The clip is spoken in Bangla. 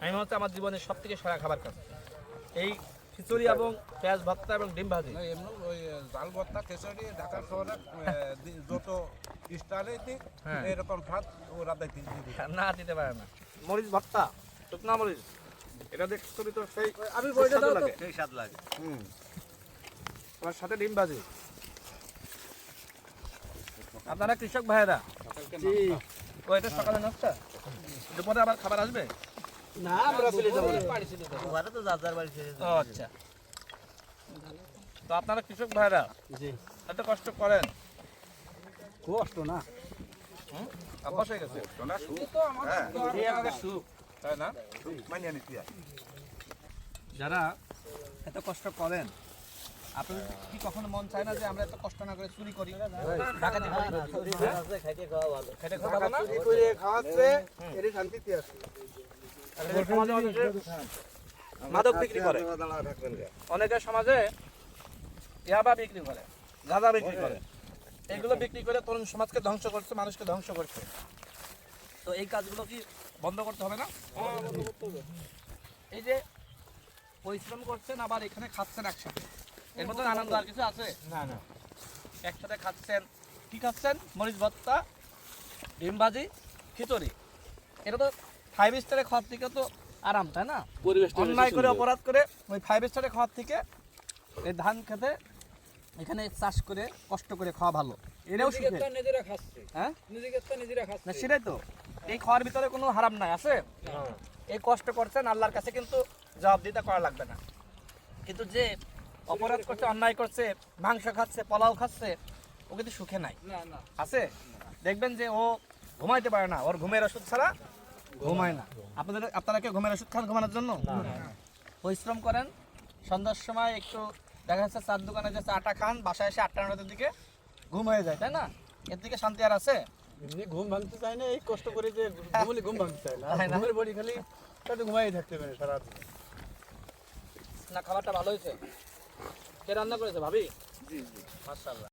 আমি মনে হচ্ছে আমার জীবনের সব থেকে সেরা খাবার খাচ্ছি এই খিচুড়ি এবং পেঁয়াজ ভর্তা এবং ডিম ভাজি। না, এমনি ওই জাল ভর্তা খিচুড়ি ঢাকা শহরে যত স্টারে দিক হ্যাঁ। এরকম স্বাদ ওরা না দিতে পারে না। মরিচ ভর্তা শুকনা মরিচ। এটা তো সেই আমি বইটা দাও লাগে। সেই স্বাদ লাগে। হুম। আমার সাথে ডিম ভাজি। আপনারা কৃষক ভাইয়েরা? জি। ও এটা সকালে নাস্তা? দুপুরে আবার খাবার আসবে? না আমরা চলে যাব ওরা তো যার বাড়ি আচ্ছা আপনারা কৃষক ভাইরা জি এত কষ্ট করেন কষ্ট না? হয়ে গেছে সুখ হ্যাঁ, আমাদের সুখ তাই না মানিয়ে নিতে যারা এত কষ্ট করেন আপনাদের কি কখনো মন চায় না যে আমরা এত কষ্ট না করে চুরি করি ডাকাতি করি খাইতে খাওয়া ভালো খেটে খাওয়া ভালো না করে খাওয়াচ্ছে এর শান্তিতে আছে মাদক বিক্রি করে। অনেকে সমাজে ইয়াবা বিক্রি করে গাঁজা বিক্রি করে। এগুলো বিক্রি করে তরুণ সমাজকে ধ্বংস করছে মানুষকে ধ্বংস করছে। তো এই কাজগুলো কি বন্ধ করতে হবে না? এই যে পরিশ্রম করছেন আবার এখানে খাচ্ছেন একসাথে। এর মধ্যে আনন্দ আর কিছু আছে? না না। একসাথে খাচ্ছেন। কি খাচ্ছেন? মরিচ ভর্তা ডিম ভাজি খিচুড়ি। এটা তো ফাইভ স্টারে খাওয়ার থেকে তো আরাম তাই না? পরিবেশটা অন্যায় করে অপরাধ করে ওই ফাইভ স্টারে খাওয়ার থেকে এই ধান খেতে এখানে চাষ করে কষ্ট করে খাওয়া ভালো। এটাও শিখে হ্যাঁ? না সেটাই তো। এই খাওয়ার ভিতরে কোনো হারাম নাই আছে? এই কষ্ট করছেন আল্লাহর কাছে কিন্তু জবাবদিহিতা করা লাগবে না। কিন্তু যে অপরাধ করছে অন্যায় করছে মাংস খাচ্ছে পোলাও খাচ্ছে ও কিন্তু সুখে নাই। আছে? দেখবেন যে ও ঘুমাইতে পারে না ওর ঘুমের ওষুধ ছাড়া ঘুমায় না। আপনাদের আপনারা কি ঘুমের ওষুধ খান ঘুমানোর জন্য? পরিশ্রম করেন সন্ধ্যার সময় একটু দেখা যাচ্ছে চার দোকানে যাচ্ছে আটা খান বাসায় এসে আটটা নটার দিকে ঘুম হয়ে যায় তাই না? এর দিকে শান্তি আর আছে? এমনি ঘুম ভাঙতে চায় না এই কষ্ট করে যে ঘুমলে ঘুম ভাঙতে চায় না। ঘুমের বড়ি খালি তাতে ঘুমাই থাকতে পারে সারা না খাবারটা ভালো হয়েছে। কে রান্না করেছে ভাবি? জি জি। মাশাআল্লাহ।